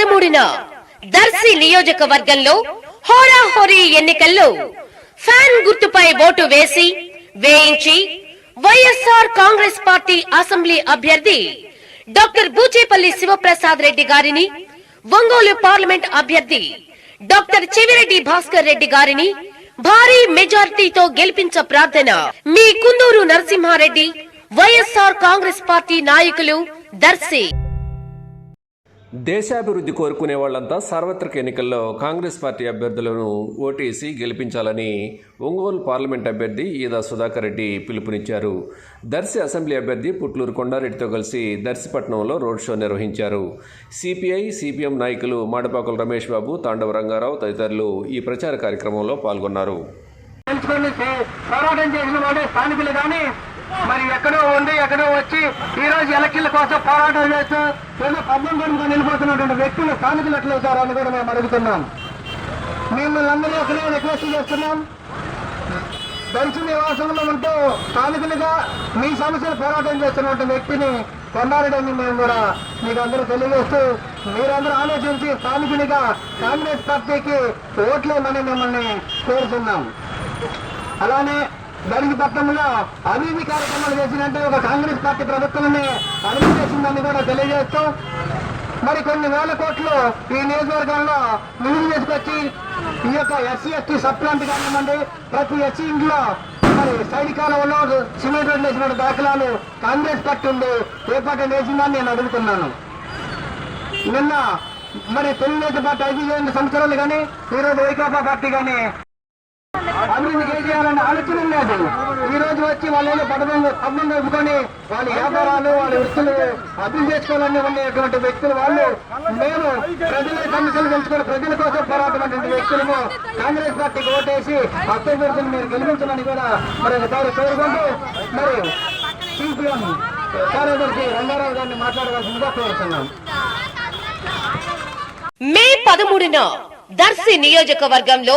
పదమూడున దర్శి నియోజకవర్గంలో హోరాహోరీ ఎన్నికల్లో ఫ్యాన్ గుర్తుపై ఓటు వేసి వేయించి వైఎస్ఆర్ కాంగ్రెస్ పార్టీ అసెంబ్లీ అభ్యర్థి డాక్టర్ బూచేపల్లి శివప్రసాద్ రెడ్డి గారిని ఒంగోలు పార్లమెంట్ అభ్యర్థి డాక్టర్ చెవిరెడ్డి భాస్కర్ రెడ్డి గారిని భారీ మెజారిటీతో గెలిపించ ప్రార్థన మీ Kunduru Narasimha Reddy YSR Congress party నాయకులు దర్శి. దేశాభివృద్ధి కోరుకునే వాళ్ళంతా సార్వత్రిక ఎన్నికల్లో కాంగ్రెస్ పార్టీ అభ్యర్థులను ఓటేసి గెలిపించాలని ఒంగోలు పార్లమెంట్ అభ్యర్థి ఈదా సుధాకర్ రెడ్డి పిలుపునిచ్చారు. దర్శి అసెంబ్లీ అభ్యర్థి పుట్లూరు కొండారెడ్డితో కలిసి దర్శిపట్నంలో రోడ్ షో నిర్వహించారు. సిపిఐ సిపిఎం నాయకులు మాడపాకుల రమేష్ బాబు తాండవ రంగారావు తదితరులు ఈ ప్రచార కార్యక్రమంలో పాల్గొన్నారు. పోరాటం చేసిన స్థానికులు కానీ మరి ఎక్కడో ఉండి ఎక్కడో వచ్చి ఈ రోజు ఎలక్షన్ల కోసం పోరాటం చేస్తూ ఏదో పద్మం కొనుక నిలిపోతున్నటువంటి వ్యక్తులు స్థానికులు ఎట్లవుతారు అని కూడా మేము అడుగుతున్నాం. మిమ్మల్ని అందరూ ఒకరే రిక్వెస్ట్ చేస్తున్నాం. దర్శి నివాసంలో ఉంటూ స్థానికులుగా మీ సమస్యలు పోరాటం చేస్తున్నటువంటి వ్యక్తిని కొన్నారని మేము కూడా మీకు అందరూ తెలియజేస్తూ మీరందరూ ఆలోచించి స్థానికునిగా కాంగ్రెస్ పార్టీకి ఓట్లేమని మిమ్మల్ని కోరుతున్నాం. అలానే దానికి పట్టణంలో అవినీతి కార్యక్రమాలు చేసినట్టే ఒక కాంగ్రెస్ పార్టీ ప్రభుత్వాన్ని అభివృద్ధి చేసిందని కూడా తెలియజేస్తూ మరి కొన్ని వేల కోట్లు ఈ నియోజకవర్గంలో నిధులు తీసుకొచ్చి ఈ యొక్క ఎస్సీ ఎస్టీ సబ్ ప్లాంట్ కానివ్వండి ప్రతి ఎస్సీ ఇంట్లో మరి సైడ్ కాలంలో సిమెంట్ రోడ్లు వేసిన దాఖలాలు కాంగ్రెస్ పార్టీ ఉంది ఏ పార్టీ వేసిందని నేను అడుగుతున్నాను. నిన్న మరి తెలుగుదేశం పార్టీ ఐదు సంవత్సరాలు కానీ ఈరోజు వైకాపా పార్టీ కానీ అభివృద్ధి ఏం చేయాలనే ఆలోచన లేదు. ఈ రోజు వచ్చి వాళ్ళు పదబంధ పబ్బం జరుపుకొని వాళ్ళ వ్యాపారాలు వాళ్ళ వృత్తులు అభివృద్ధి చేసుకోవాలని ఉండేటువంటి వ్యక్తులు వాళ్ళు. మేము ప్రజల సమస్యలు తెలుసుకొని ప్రజల కోసం పోరాటమైనటువంటి వ్యక్తులను కాంగ్రెస్ పార్టీకి ఓటేసి అభ్యర్థులను మీరు గెలిపించాలని కూడా మరి ఒకసారి కోరుకుంటూ మరి సిపిఎం కార్యదర్శి రంగారావు గారిని మాట్లాడవలసిందిగా కోరుతున్నాం. మే పదమూడున దర్శి నియోజకవర్గంలో